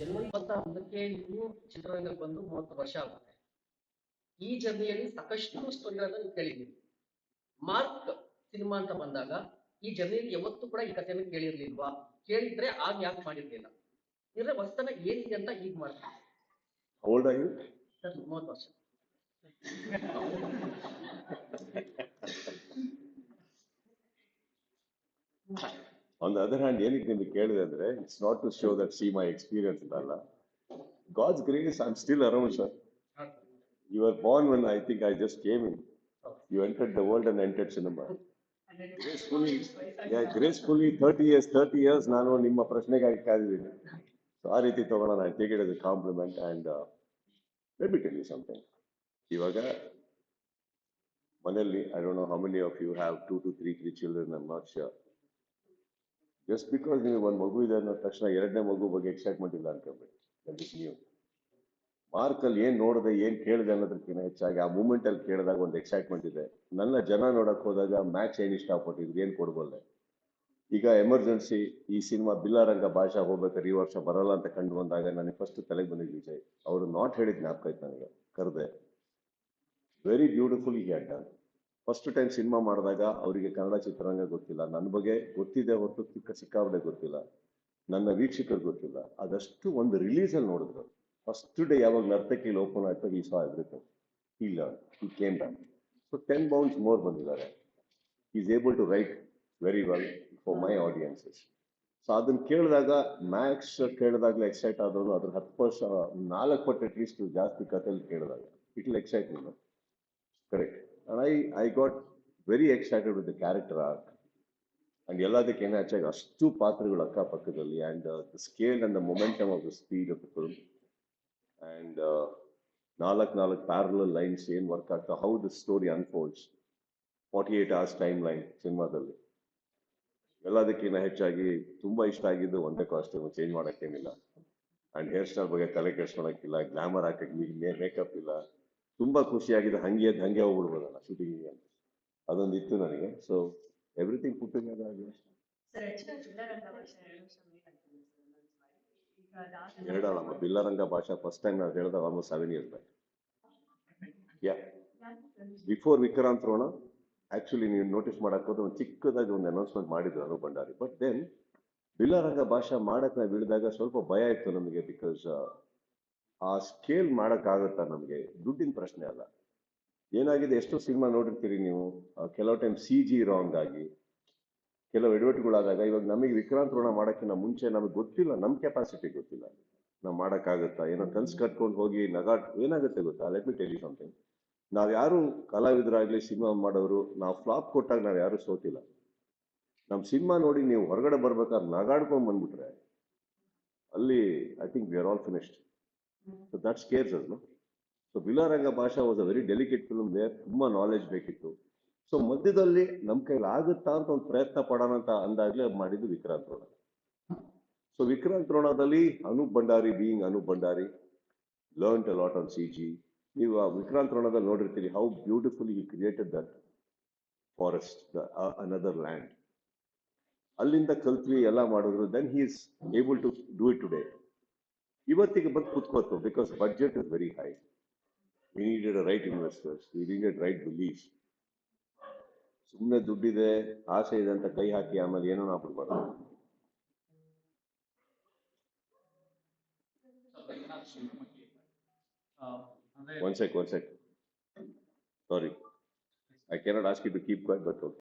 ಜನವರಿ ಇಪ್ಪತ್ತ ಒಂದಕ್ಕೆ ನೀವು ಚಿತ್ರರಂಗಕ್ಕೆ ಬಂದು ಮೂವತ್ತು ವರ್ಷ ಆಗುತ್ತೆ. ಈ ಜರ್ನಿಯಲ್ಲಿ ಸಾಕಷ್ಟು ಸ್ಟೋರಿಗಳನ್ನ ನೀವು ಮಾರ್ಕ್ ಸಿನಿಮಾ ಅಂತ ಬಂದಾಗ ಈ ಜರ್ನಿಯಲ್ಲಿ ಯಾವತ್ತೂ ಕೂಡ ಈ ಕಥೆಯನ್ನು ಕೇಳಿರ್ಲಿಲ್ವಾ? ಕೇಳಿದ್ರೆ ಆಗ ಯಾಕೆ ಮಾಡಿರ್ಲಿಲ್ಲ? ಇದ್ರೆ ಹೊಸತನ ಏನಿದೆ ಅಂತ ಈಗ ಮಾಡ್ತಾರೆ ಮೂವತ್ತು ವರ್ಷ ಆನ್ ದ ಅದರ್ ಹ್ಯಾಂಡ್ ಏನಕ್ಕೆ ನಿಮಗೆ ಕೇಳಿದೆ ಅಂದ್ರೆ it's not to show that see my experience ಅಲ್ಲ God's grace I am still around sir you are born when I think I just came in you entered the world and entered cinema gracefully gracefully thirty years thirty years ನಾನು ನಿಮ್ಮ ಪ್ರಶ್ನೆಗಾಗಿ ಕಾದಿದ್ದೀನಿ. So ಆ ರೀತಿ ತಗೊಳ್ಳೋಣ I take it a compliment and let me tell you something ಇವಾಗ, ಮನೆಯಲ್ಲಿ I don't know how many of you have two two three three children I'm not sure just because ನೀವು ಒಂದು ಮಗು ಇದೆ ಅನ್ನೋ ತಕ್ಷಣ ಎರಡನೇ ಮಗು ಬಗ್ಗೆ ಎಕ್ಸೈಟ್ಮೆಂಟ್ ಇಲ್ಲ ಅನ್ಕೋಬೇಡಿ ದಟ್ ಇಸ್ ನೀವು ಮಾರ್ಕಲ್ಲಿ ಏನು ನೋಡಿದೆ, ಏನು ಕೇಳಿದೆ ಅನ್ನೋದಕ್ಕಿಂತ ಹೆಚ್ಚಾಗಿ ಆ ಮೂಮೆಂಟಲ್ಲಿ ಕೇಳಿದಾಗ ಒಂದು ಎಕ್ಸೈಟ್ಮೆಂಟ್ ಇದೆ. ನನ್ನ ಜನ ನೋಡಕ್ಕೆ ಹೋದಾಗ ಮ್ಯಾಚ್ ಏನು ಇಷ್ಟಪಟ್ಟಿದ್ರು, ಏನು ಕೊಡ್ಬಲ್ಲೆ ಈಗ ಎಮರ್ಜೆನ್ಸಿ ಈ ಸಿನಿಮಾ ಬಿಲ್ಲಾರಂಗ ಭಾಷಾ ಹೋಗ್ಬೇಕಾದ್ರೆ ಈ ವರ್ಷ ಬರಲ್ಲ ಅಂತ ಕಂಡು ಬಂದಾಗ ನನಗೆ ಫಸ್ಟ್ ತಲೆಗೆ ಬಂದಿದ್ದು ವಿಜಯ್. ಅವರು ನಾಟ್ ಹೇಳಿದ ಜ್ಞಾಪಕ ಆಯ್ತು ನನಗೆ. ಕರೆದೆ. Very beautiful had done first time cinema ಮಾಡಿದಾಗ ಅವರಿಗೆ ಕನ್ನಡ ಚಿತ್ರರಂಗ ಗೊತ್ತಿಲ್ಲ. ನನ್ನ ಬಗ್ಗೆ ಗೊತ್ತಿದೆ ಹೊರತು ಚಿಕ್ಕ ಸಿಕ್ಕಾಬಡೆ ಗೊತ್ತಿಲ್ಲ. ನನ್ನ ವೀಕ್ಷಕರು ಗೊತ್ತಿಲ್ಲ. ಅದಷ್ಟು ಒಂದು ರಿಲೀಸಲ್ಲಿ ನೋಡಿದ್ರು. ಫಸ್ಟ್ ಡೇ ಯಾವಾಗ ನರ್ತಕಿಲಿ ಓಪನ್ ಆಯ್ತು he saw everything learn he came so ten bounds more ಬಂದಿದ್ದಾರೆ. Is able to write very well for my audiences so ಅದನ್ನ ಕೇಳಿದಾಗ ಮ್ಯಾಕ್ಸ್ ಕೇಳಿದಾಗಲೇ ಎಕ್ಸೈಟ್ ಆದವನು ಅದ್ರ ಹತ್ತು ವರ್ಷ, ನಾಲ್ಕು ಪಟ್ಟು ಅಟ್ಲೀಸ್ಟ್ ಜಾಸ್ತಿ ಕಥೆಯಲ್ಲಿ ಕೇಳಿದಾಗ. It will excite correct and I I got very excited with the character arc and ಎಲ್ಲದಕ್ಕಿಂತ ಹೆಚ್ಚಾಗಿ ಅಷ್ಟು ಪಾತ್ರಗಳು ಅಕ್ಕಪಕ್ಕದಲ್ಲಿ and the scale and the momentum of the speed of the film and ನಾಲ್ಕು ನಾಲ್ಕು ಪ್ಯಾರಲಲ್ ಲೈನ್ಸ್ ಏನು ವರ್ಕ್ ಆಗ್ತಾ how the story unfolds forty eight hours time line ಸಿನಿಮಾದಲ್ಲಿ ಎಲ್ಲದಕ್ಕಿಂತ ಹೆಚ್ಚಾಗಿ ತುಂಬ ಇಷ್ಟ ಆಗಿದ್ದು ಒಂದೇ ಕಾಸ್ಟ್ಯೂಮ್ ಚೇಂಜ್ ಮಾಡೋಕ್ಕೇನಿಲ್ಲ. ಆ್ಯಂಡ್ ಹೇರ್ ಸ್ಟೈಲ್ ಬಗ್ಗೆ ತಲೆ ಕೆಡ್ಸ್ಕೊಳಕ್ಕಿಲ್ಲ ಗ್ಲಾಮರ್ ಹಾಕಕ್ಕೆ ಮೇಕಪ್ ಇಲ್ಲ. ತುಂಬಾ ಖುಷಿಯಾಗಿದೆ. ಹಂಗೆ ಅದು ಹಂಗೆ ಹೋಗ್ಬಿಡ್ಬೋದಲ್ಲ ಶೂಟಿಂಗ್ ಅಂತ. ಅದೊಂದು ಇತ್ತು ನನಗೆ ಸೊ ಎವ್ರಿಥಿಂಗ್ ಪುಟ್ ಆಗಿ ಸರ್ ಈಗ ಎರಡಲ್ಲಮ್ಮ ಬಿಲ್ಲರಂಗ ಭಾಷಾ ಫಸ್ಟ್ ಟೈಮ್ ನಾವು ಹೇಳ್ದೆ almost seven years back yeah before Vikrant Rona actually ನೀವು ನೋಟಿಸ್ ಮಾಡೋಕ್ಕೋದ್ರೆ ಒಂದು ಚಿಕ್ಕದಾಗಿ ಒಂದು ಅನೌನ್ಸ್ಮೆಂಟ್ ಮಾಡಿದ್ರು ಅನು ಭಂಡಾರಿ. ಬಟ್ ದೆನ್ ಬಿಲ್ಲರಂಗ ಭಾಷಾ ಮಾಡೋಕ್ಕೆ ನಾವು ಇಳಿದಾಗ ಸ್ವಲ್ಪ ಭಯ ಇತ್ತು ನಮಗೆ ಬಿಕಾಸ್ ಆ ಸ್ಕೇಲ್ ಮಾಡೋಕ್ಕಾಗತ್ತಾ ನಮಗೆ? ದುಡ್ಡಿನ ಪ್ರಶ್ನೆ ಅಲ್ಲ. ಏನಾಗಿದೆ? ಎಷ್ಟೋ ಸಿನಿಮಾ ನೋಡಿರ್ತೀರಿ ನೀವು. ಕೆಲವು ಟೈಮ್ ಸಿ ಜಿ ರಾಂಗ್ ಆಗಿ. ಕೆಲವು ಎಡವಟ್ಟುಗಳಾದಾಗ ಇವಾಗ ನಮಗೆ ವಿಕ್ರಾಂತ್ ರೋಣ ಮಾಡೋಕ್ಕಿಂತ ಮುಂಚೆ ನಮಗೆ ಗೊತ್ತಿಲ್ಲ. ನಮ್ಮ ಕೆಪಾಸಿಟಿ ಗೊತ್ತಿಲ್ಲ. ನಾವು ಮಾಡೋಕ್ಕಾಗತ್ತಾ? ಏನೋ ಕನ್ಸು ಕಟ್ಕೊಂಡು ಹೋಗಿ ನಗಾಟ್ ಏನಾಗುತ್ತೆ ಗೊತ್ತಾ? ಲೆಟ್ ಮಿ ಟೆಲ್ ಸಮಥಿಂಗ್ ನಾವು ಯಾರು ಕಲಾವಿದರಾಗಲಿ ಸಿನಿಮಾ ಮಾಡೋರು, ನಾವು ಫ್ಲಾಪ್ ಕೊಟ್ಟಾಗ ನಾವು ಯಾರೂ ಸೋತಿಲ್ಲ. ನಮ್ಮ ಸಿನಿಮಾ ನೋಡಿ ನೀವು ಹೊರಗಡೆ ಬರ್ಬೇಕಾದ್ರೆ ನಗಾಡ್ಕೊಂಡು ಬಂದ್ಬಿಟ್ರೆ, ಅಲ್ಲಿ I think we are all finished so that scares us so Billa Ranga Baasha was a very delicate film where ತುಂಬಾ ನಾಲೆಜ್ ಬೇಕಿತ್ತು. ಸೊ ಮಧ್ಯದಲ್ಲಿ ನಮ್ಮ ಕೈಲಿ ಆಗುತ್ತಾ ಅಂತ ಒಂದು ಪ್ರಯತ್ನ ಪಡೋಣ ಅಂತ ಅಂದಾಗ್ಲೇ ಮಾಡಿದ್ದು Vikrant Rona. So Vikrant ರೋಣದಲ್ಲಿ Anup Bhandari being Anup Bhandari learn a lot on C G ನೀವು ಆ ವಿಕ್ರಾಂತ್ ರೋಣದಲ್ಲಿ ನೋಡಿರ್ತೀರಿ how beautiful he created that forest another land ಅಲ್ಲಿಂದ ಕಲ್ತ್ವಿ ಎಲ್ಲ ಮಾಡಿದ್ರು then he is able to do it today ಇವತ್ತಿಗೆ ಬಂದು ಕುತ್ಕೋತು because budget is very high we needed right investors we needed right belief ಸುಮ್ಮನೆ ದುಡ್ಡಿದೆ ಆಸೆ ಇದೆ ಅಂತ ಕೈ ಹಾಕಿ ಆಮೇಲೆ ಏನೋ ಆಗ್ಬಿಡ್ಬಾರ್ದು one sec one sec sorry I cannot ask you to keep quiet but okay